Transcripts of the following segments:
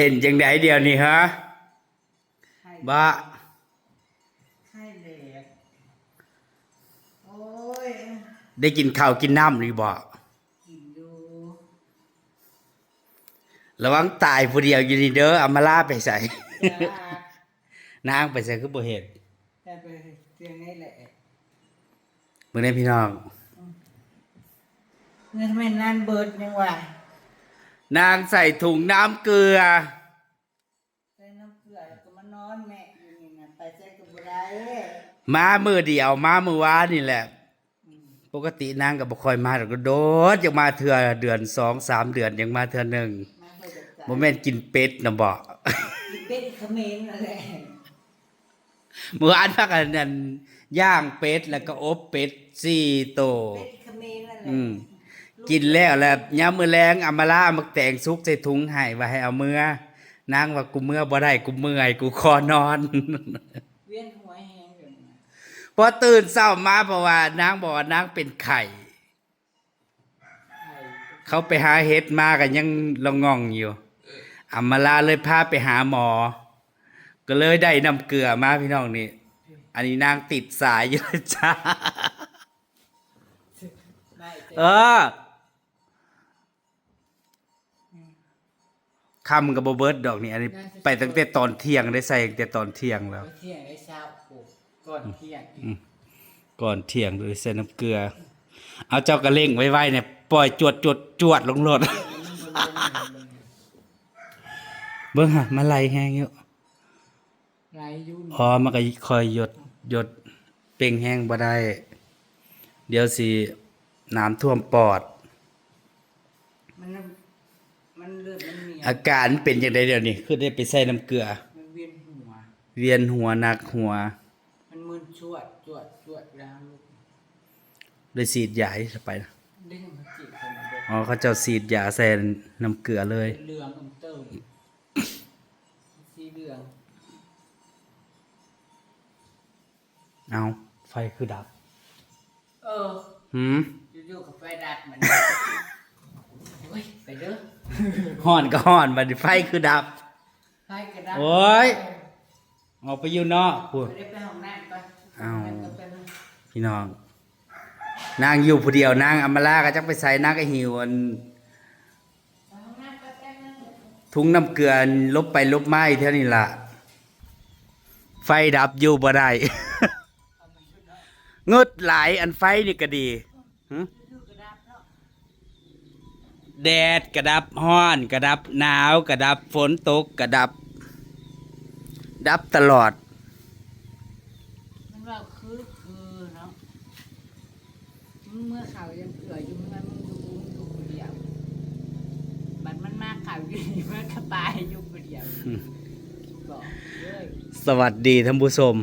เป็นจังไดเดียวนี่ฮะไข้บ้าไข้แหลกโอ้ยได้กินข้าวกินน้ำหรือบ่กินอยู่ระวังตายผู้เดียวอยู่นี่เด้อเอามาลาไปใส่จ้านางไปใส่คือบ่เห็นแต่ไปเตียงนี่แหละเบิ่งได้พี่น้องเงินไม่นานเบิดยังว่านางใส่ถุงน้ำเกลือ ใส่น้ำเกลือแล้วก็มานอนแม่อยู่นี่นะไปใส่กับบุได้ มามือเดียว มามือวานนี่แหละ ปกตินางก็บ่ค่อยมาดอกโดดยังมาเทื่อเดือนสองสามเดือนยังมาเทื่อหนึ่งมาเพื่อจะจ่ายบ่แม่นกินเป็ดนะบ่กินเป็ดเขมรนั่นแหละเมื่อวานพักกันนั่นย่างเป็ดแล้วก็อบเป็ดสี่โตวเป็ดเขมรนั่นแหละอืมกินแล้วแล้วยามมื้อแรงอามาล่ามักแต่งซุกใส่ถุงให้ว่าให้เอาเมื่อนางว่ากูเมื่อบ่ได้กูเมื่อยกูคอนอน เวียนหัวแห้งอยู่นะ พอตื่นเช้ามาเพราะว่านางบอกว่านางเป็นไข่ไข้เขาไปหาเห็ดมากันยังละงองอยู่อามาลาเลยพาไปหาหมอ ก็เลยได้น้ำเกลือมาพี่น้องนี่ อันนี้นางติดสายอยู่จ้าได้เอจ้ะอคำกับโบเบิร์ดดอกนี่อันนี้ไปตั้งแต่ตอนเที่ยงได้ใส่ตั้งแต่ตอนเที่ยงแล้วไปเที่ยงไอ้เช้าปลู กก่อนเที่ยงอีกก่อนเที่ยงเลยใส่น้ำเกลือ เอาเจ้ากระเล่งไว้ๆเนี่ยปล่อยจวดจวดจวดลงรถเบิ้งฮะมาไล่แห้งอยู่ไรยุ่นอ๋อมันก็คอยหยดหยดเป่งแห้งบ่ได้ เดี๋ยวสิน้ำท่วมปอด มันมันเลือดมันเหนียวอาการเป็นอย่างไรเดี๋ยวนี้คือได้ไปใส่น้ำเกลือ มันเวียนหัว เวียนหัวหนักหัวมั นมึนชวดจวดจวดแล้วลูกเลยฉีดยาให้ไปนะเด้งมาจีบคนเดียวอ๋อเขาเจ้าฉีดยาใส่น้ำเกลือเลย เหลืองอมเติมสีเหลืองเอาไฟคือดับ เออหืมอยู่ๆกับไฟดัดเหมือนโอ้ยไปเด้อห่อนก็ห่อนบัดนี้ไฟคือดับไฟกระดับโอ้ย ออกไปอยู่นอกพูดไปได้ไปห้องน้ำปะเอาไปไปไปพี่น้อง นางอยู่ผู้เดียวนางอำมาลาก็จักไปใส่นางก็หิวอันไปห้องน้ำไปไปนั่งทุงน้ำเกลือลบไปลบไม้เท่านี้ล่ะ ไฟดับอยู่บ่ได้งดหลายอันไฟนี่ก็ดีหึอยู่กระดับเนาะแดดกระดับห้อนกระดับหนาวกระดับฝนตกกระดับ ดับตลอดมันว่าคือคือเนาะมึงเมื่อข่าวยังเกลืออยู่เมื่อมึงดูมึงดูคนเดียวบัดมันมาข่าวอยู่นี่มันก็ตายอยู่คนเดียวบอกเลยสวัสดีท่านผู้ชม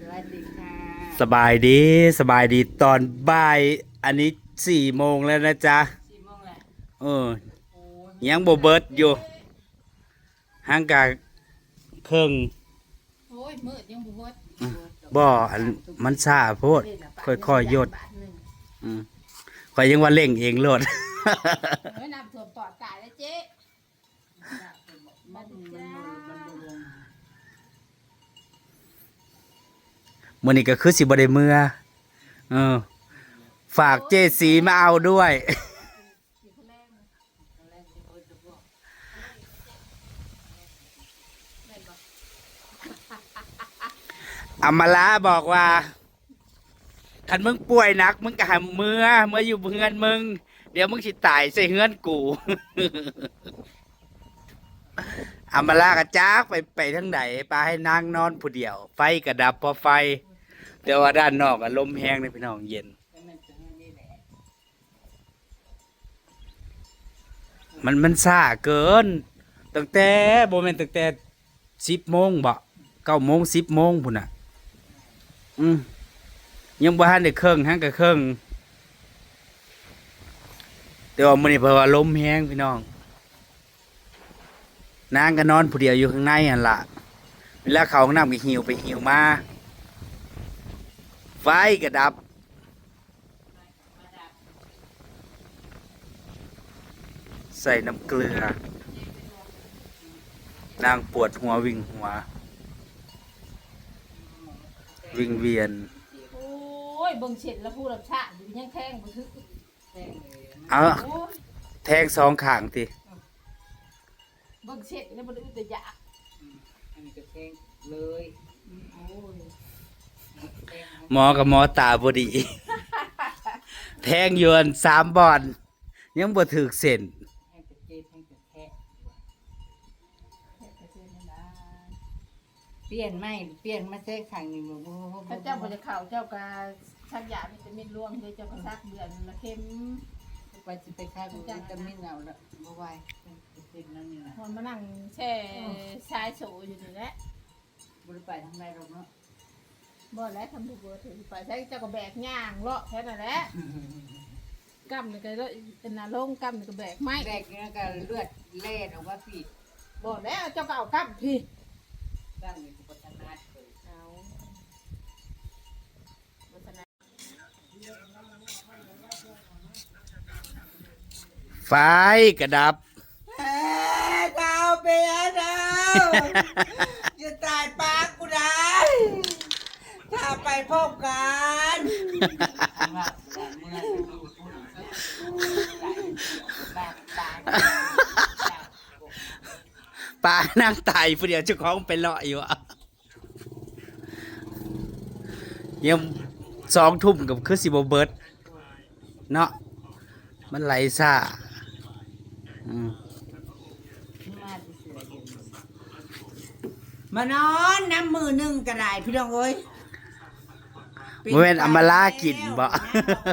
สวัสดีค่ะสบายดีสบายดีตอนบ่าย อันนี้สี่โมงแล้วนะจ๊ะสี่โมงแหละเออโอ้ยยังบ่เบิดอยู่ห่างกา เครื่องโอ้ยมืดยังบวชบ่ออันมันซาโพดค่อยๆหยดอืมข่อยยังว่าเร่งเองโลด เฮ้ยน้ำท่วมปอดตายแล้วเจ๊มันมันมันมันลงมื้อนี้ก็คือสิบ่ได้เมื่อเออ ฝากเจสีมาเอาด้วย อำมาลาบอกว่าคันมึงป่วยหนัก มึงก็หาเมื่อเมื่ออยู่เฮือนมึง เดี๋ยวมึงสิตายใส่เฮือนกูอามาลากระจากไปไปทั้งไหนปลาให้นางนอนผู้เดียว ไฟกระดับพอไฟ แต่ว่าด้านนอกอะลมแห้งเลยพี่น้องเย็น มันมันซาเกินตั้งแต่โบแมนตั้งแต่สิบโมงบ่เก้าโมงสิบโมงพุ่นน่ะ อืมยังบ่ทันได้เครื่องหังกับเครื่องแต่ว่ามื้อนี้เพราะว่าลมแห้งพี่น้องนางก็นอนผู้เดียวอยู่ข้างในหั่นล่ะเวลาเขาห้องน้ำก็หิวไปหิวมาไฟก็ดับใส่น้ำเกลือ นางปวดหัววิ่งหัว วิ่งเวียน โอ้ยเบิ่งเสร็จแล้วผู้รับชาอยู่ยังแข้งบ่ทึกแท่งเลยนะเอาโอ้ยแทงสองข้างติเบิ่งเสร็จแล้วบ่ได้อุตยะอันนี้ก็แท่งเลยโอ้ยแท่งหมอกับหมอตาบดี แทงอยวนสามบอลยังบ่ถึกเส้น ให้กระเจ็บให้กระแทะ แค่กระเซ็นนั่นล่ะ เปลี่ยนไหมเปลี่ยนมาใช้ขังนี่บ่บ่บ่ถ้าเจ้าบ่ได้เข้าเจ้าก็ชักยาวิตามินรวมเลยเจ้าก็ซักเดือนละเข็มไปสิไปค่าดูวิตามินเอาละบ่ไหวเป็นแล้วนี่นะพอมานั่งแช่ชายโสอยู่นี่แหละบ่ได้ไปทางใดหรอกเนาะบ่แล้วทำบุกเบิดถึงไปใช้เจ้าก็แบกย่างเลาะแค่นั้นแหละกำนี่ก็เลยเป็นนาลงกำนี่ก็แบกไม้แรกนี่ก็เลือดเล่ออกว่าผิดบ่แล้วเจ้าก็เอากำพี่ ตั้งนี่ก็บ่ถนัดเลยเอาวัฒนาไฟกระดับดาวเปียดาวอย่าตายปากกูได้ถ้าไปพบกัน ว่าแต่เมื่อดูพุ่นตายตาย ปลานั่งตายผู้เดียวเจ้าของไปเลาะอยู่อะยังสองทุ่มกับคือสิบเบิร์ดเนาะมันไหลซ่าอืมมาที่เสือเย็นมานอนน้ำมือหนึ่งก็ได้พี่น้องเอ้ยบ่แม่นเอามาลากินบ่ นางบอก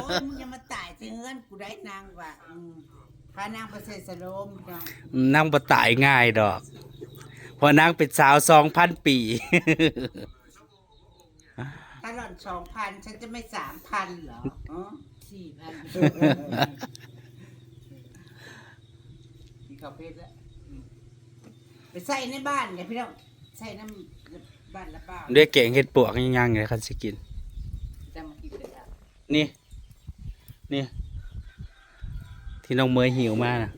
โอ้ยมึงจะมาตายที่เฮือนกูได้นางว่าอืมพานางไปเสสโลมพี่น้อง นั่งบ่ตายง่ายดอกเพราะนางเป็นสาวสองพันปี ถ้าหล่อนสองพันฉันจะไม่สามพันเหรออ๋อสี่พันมีข้าวเพชรแล้วไปใส่ในบ้านเนี่ยพี่น้องใส่น้ำบ้านละเปล่าด้วยเก่งเห็ดปวกยังๆเลยคันสิกิน จะมากินเลยอะนี่ นี่ ที่น้องเมยหิวมากนะ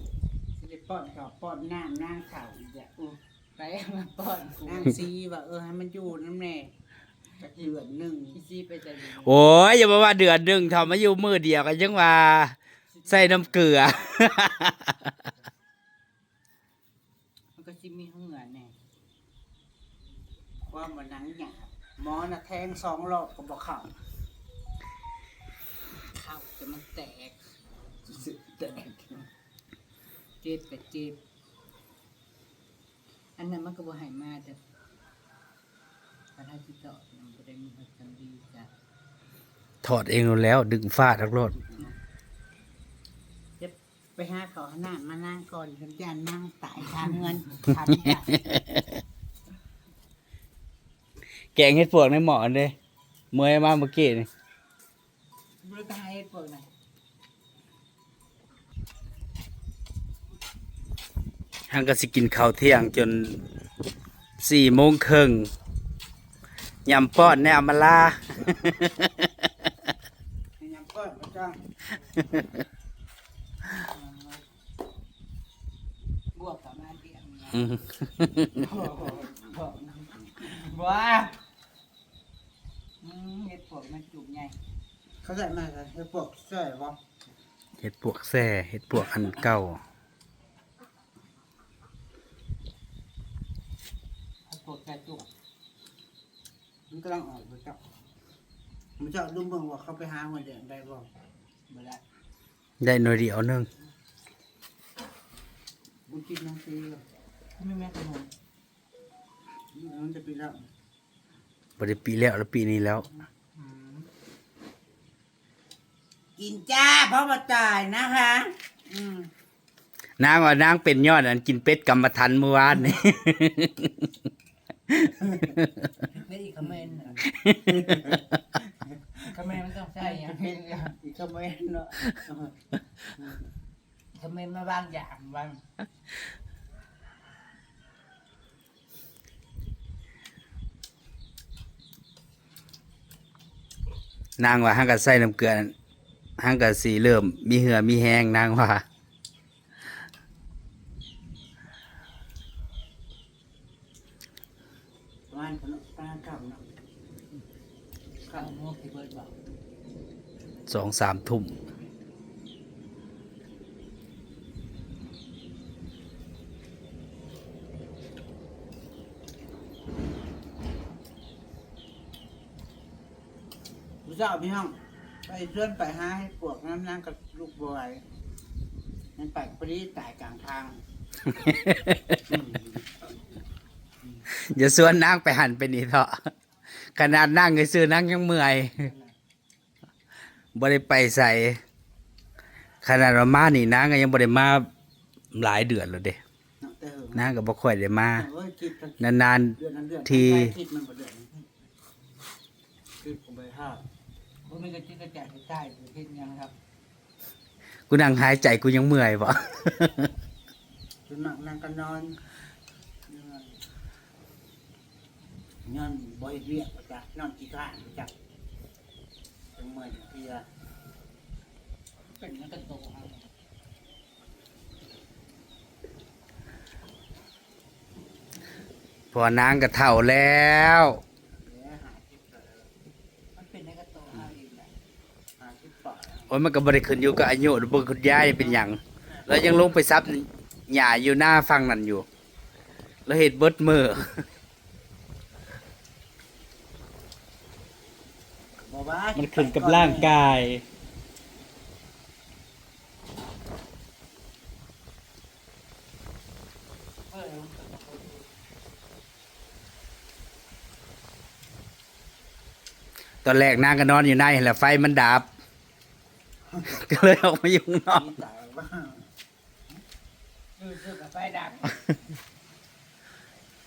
สิได้ป้อนข้าวป้อนน้ำนางข้าวอีกอะ ไปมาป้อนกูนางซีว่าเออให้มันอยู่น้ำแน่จักเดือนหนึ่งพี่ซีไปใจดีโอ้ยอย่ามาว่าเดือนหนึ่งทำมาอยู่มือเดียวกันยังว่า ใส่น้ำเกลือ มันก็ซิมีเหงื่อแน่ความว่าหนังหยาบหมอน่ะแทงสองรอบก็บอกเข่าข้าวจะมันแตกสึกแต่เจ็บแต่เจ็บ อันนั้นมันก็บ่ใหายมาแต่พระราชิตต่อมันบ่ได้มีความจำดีจ้ะถอดเองแล้ว ดึงฟาดทักรถจะไปหาเขาหน้ามานั่งก่อนสัญญาณนั่งตายทางเงินทำได้แกงเห็ดปวกในหมอนเลยเมยมาเมื่อกี้นี่บริการให้พวกนั้นทางก็สิกินข้าวเที่ยงจนสี่โมงครึ่งยำป้อนแนวมาลายังเปิดมาจ้างบวกกับมาเดียวนะอืมว้าอืมเฮ็ดพวกมันจุกใหญ่เขาใส่มาใส่พวกใส่บ่เห็ดปวกแซ่เห็ดปวกอันเก่า เฮ็ดพวกกระจุกมันกำลังออกมาเจ้ามันเจ้าดูเบิ่งว่าเขาไปหาหัวเดือนได้บ่บ่ได้ได้หน่อยเดียวหนึงบุญกินน้องซีก็ไม่แม่ขนมมันจะปีแล้วบริปีแล้วแล้วปีนี้แล้ว กินจ้าเพราะว่าตายนะคะ อืมนางว่านางเป็นยอดอันกินเป็ดกรรมฐานเมื่อวานนี่ ไม่อีกคอมเมนต์น่ะคอมเมนต์มันต้องใช่อย่างนี้อีกก็ไม่เนาะคอมเมนต์มาบางอย่างบางนางว่าห้างกับใส่น้ำเกลือห้างกับสีเริ่ม มีเหือมีแห้งนางว่า ประมาณประมาณค่ำเนาะ ข้าวโมกที่เบิดบอกสองสามทุ่มผู้เจ้าพี่ห้อง ไปเพื่อนไปหาให้ปวกน้ำนางกับลูกบอยนั่นไปพอดีตายกลางทางอืมอย่าสวนนั่งไปหันไปนี่เถอะ ขนาดนั่งซื้อๆนั่งยังเมื่อยบ่ได้ไปใส่ขนาดว่ามานี่นางก็ยังบ่ได้มาหลายเดือนแล้วเด้เนาะแต่เหิงนางก็บ่ค่อยได้มาเอ้ยคิดกันนานเดือนนั้นเดือนที่คิดมันบ่เดือนคิดผมไปห้าผมมีกระจิกกระแจกใต้อยู่ที่ยังครับๆกูนั่งหายใจกูยังเมื่อยบ่จนนั่งนั่งกันนอน นอนบ่อยเรียกว่าจ้ะนอนกี่ข้างว่าจ้ะจังเมื่อยเพลียเป็นนักกระโตกครับพอนางก็เฒ่าแล้วแหมหาคิดเลยมันเป็นนักกระโตกเอาเองแหละหาคิดปล่อยโอ้ยมันก็บ่ได้ขึ้นอยู่กับอายุหรือบ่คุณยายเป็นหยังแล้วยังลงไปซับหญ้าอยู่หน้าฟังนั่นอยู่ แล้วเฮ็ดเบิดมือ บอก ว่ามัมันขึ้นกับร่างกาย เออตอนแรกนางก็นอนอยู่ในแหละไฟมันดับ ก็เลยออกมาอยู่ข้างนอกมีแต่ว่าดูซื้อกับไฟดับ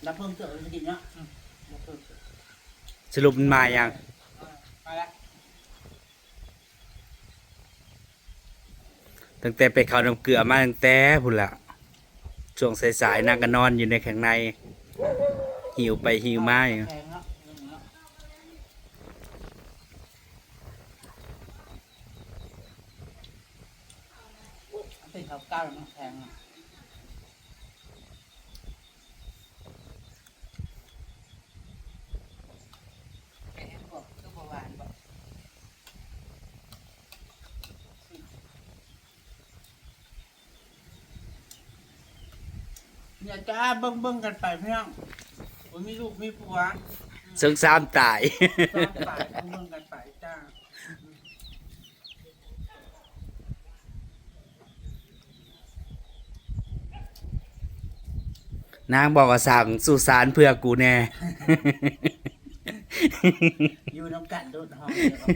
รับเพิ่มเติมจะกินเนาะอืมรับเพิ่มเติมสรุปมันมายัง ไปละ ตั้งแต่ไปเขาน้ำเกลือมาตั้งแต่พุ่นละช่วงสายๆนางก็นอนอยู่ในข้างในหิวไปหิวมาอยู่แพงเนาะเรื่องเนาะเป็นข้าวเก้าแล้วมันแพงอะแกงบอกก็ประวานบอก เนี่ยจ้าเบิ้งเบิ้งกันไปพี่น้องผมมีลูกมีผัวซึ่งซ้ำตายสร้างฝ่ายเบิ้งกันไปจ้านางบอกว่าสั่งสุสานเพื่อกูแน่ อยู่น้ำกันโดดห้องเดียวก็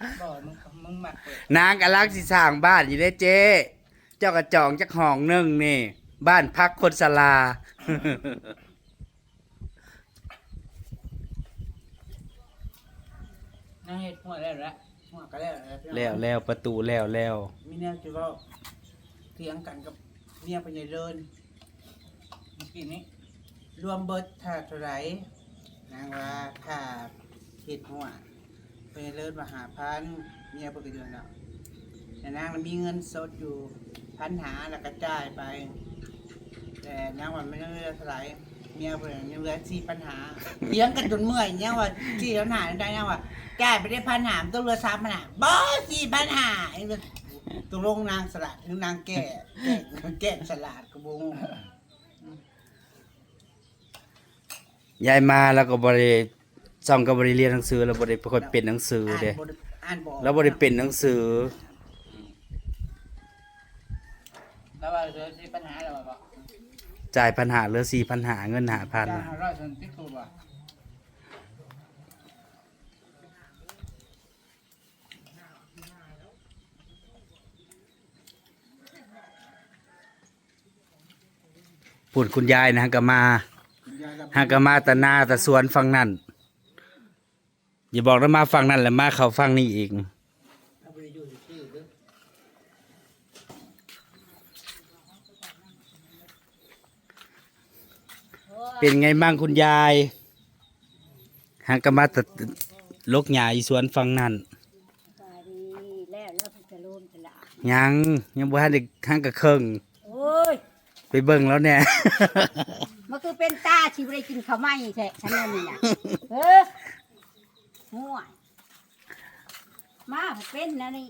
พอบอกมึงมึงหมักเปิดนางกำลังสิสร้างบ้านอยู่ได้เจ๊ เจ้ากระจองจักห้องหนึงนี่ บ้านพักคนสลา นั่งเห็ดหัวได้แล้วหัวก็แล้วพี่น้องแล้วแล้วประตูแล้วแล้วมีแนวจะว่าเถียงกันกับเมียพญายเดินเมื่อกี้นี้รวมเบิดถ้าเท่าไหรนางว่าถ้าเห็ดหัวพญายเดินมาหาพันเมียปกติเดือนแล้วแต่นางน่ะมีเงินสดอยู่ พันหาแล้วก็จ่ายไป แต่นางว่าไม่ได้เหลือเท่าไหรเมียเพิ่นยังเหลือสี่ปัญหาเถียงกันจนเมื่อยเนี่ยว่าสี่ปัญหาได้ยังว่าจ่ายไปได้พันหามต้องเหลือสามปัญหาบ่สี่ปัญหาไอ้เรื่องตกลงนางสลัดหรือนางแก่แก่แก่สลัดกระบงยายมาแล้วก็บริซ่องก็บริเรียนหนังสือแล้วบริค่อยเป็นหนังสือเด้านบ่ได้อ่านบอกแล้วบริเป็นหนังสือ แล้วว่าเจอที่ปัญหาอะไรวะบอกจ่ายปัญหาเหลือสี่ปัญหาเงินหาพันจ้างห้าร้อยส่วนติ๊กตูบ่ะพูดคุณยายนะฮะก็มาฮะก็มาแต่หนาแต่สวนฟังนั่นอย่าบอกนะมาฟังนั่นแหละมาเขาฟังนี่อีก เอาไปอยู่ที่เด้อ เป็นไงบ้างคุณยายฮะก็มาแต่ลกหญ้าอีสวนฟังนั่นสวัสดีแล้วแล้วพิจารณาละยังยังบ่ทันได้ฮังกะเครื่องโอ้ยไปเบิ่งแล้วเนี่ยมันก็ตัวเป็นตาชีวิตกินข้าวไหม้แท้ฉันนั่นนี่นะเออห่วยมาเป็นนะนี่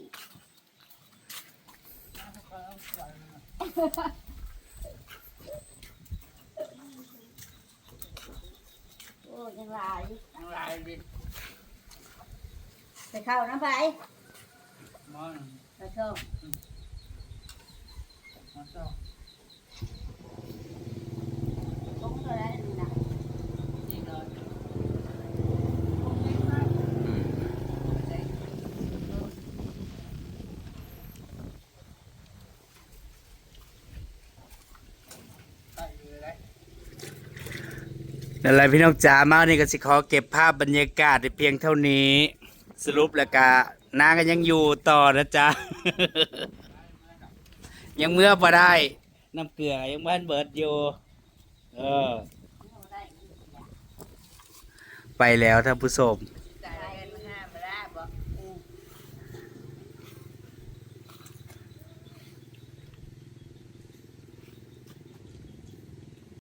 โอ้ยังหลาย ทั้งหลาย ดิไปเข้าน้ำไปมอน ไปเข้ามาต่อตรงตัวแล้วนี่นะ นี่เลย ไปอยู่เลย นั่นแหละพี่น้องจ๋ามานี่ก็สิขอเก็บภาพบรรยากาศไปเพียงเท่านี้ สรุปแล้วก็นางก็ยังอยู่ต่อนะจ๊ะ ยังเมื่อบ่ได้ น้ำเกลือยังบ้านเบิดอยู่ เออ ไปแล้วท่านผู้ชม